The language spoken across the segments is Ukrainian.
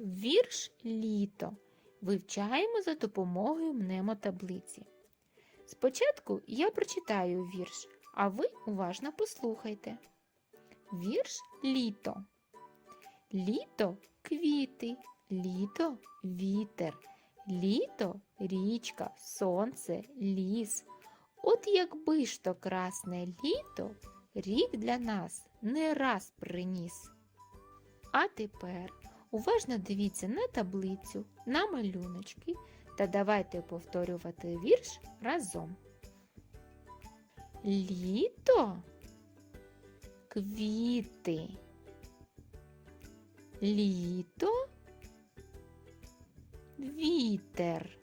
Вірш літо вивчаємо за допомогою мнемотаблиці. Спочатку я прочитаю вірш, а ви уважно послухайте. Вірш літо. Літо квіти, літо вітер, літо річка, сонце, ліс. От якби ж то красне літо рік для нас не раз приніс. А тепер уважно дивіться на таблицю, на малюночки та давайте повторювати вірш разом. Літо квіти. Літо вітер.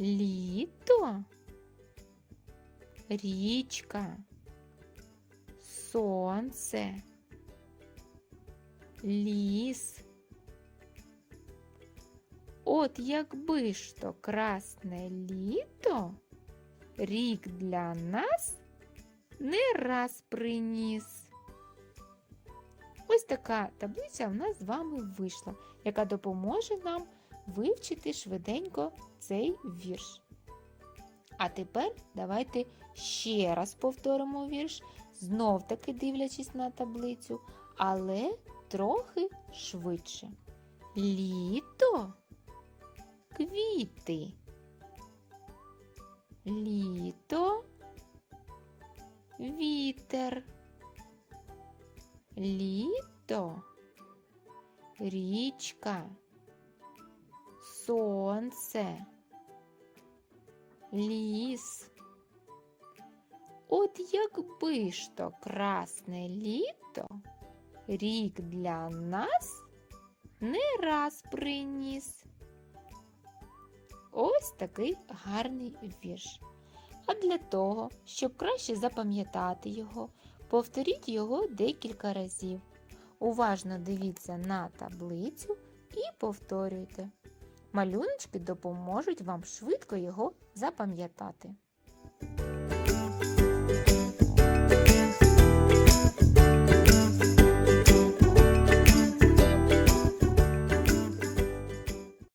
Літо річка. Сонце. Ліс. От якби ж то красне літо рік для нас не раз приніс. Ось така таблиця в нас з вами вийшла, яка допоможе нам вивчити швиденько цей вірш. А тепер давайте ще раз повторимо вірш, знов таки дивлячись на таблицю, але трохи швидше. Літо квіти. Літо вітер. Літо річка. Сонце. Ліс. От якби ж то красне літо рік для нас не раз приніс. Ось такий гарний вірш. А для того, щоб краще запам'ятати його, повторіть його декілька разів. Уважно дивіться на таблицю і повторюйте. Малюночки допоможуть вам швидко його запам'ятати.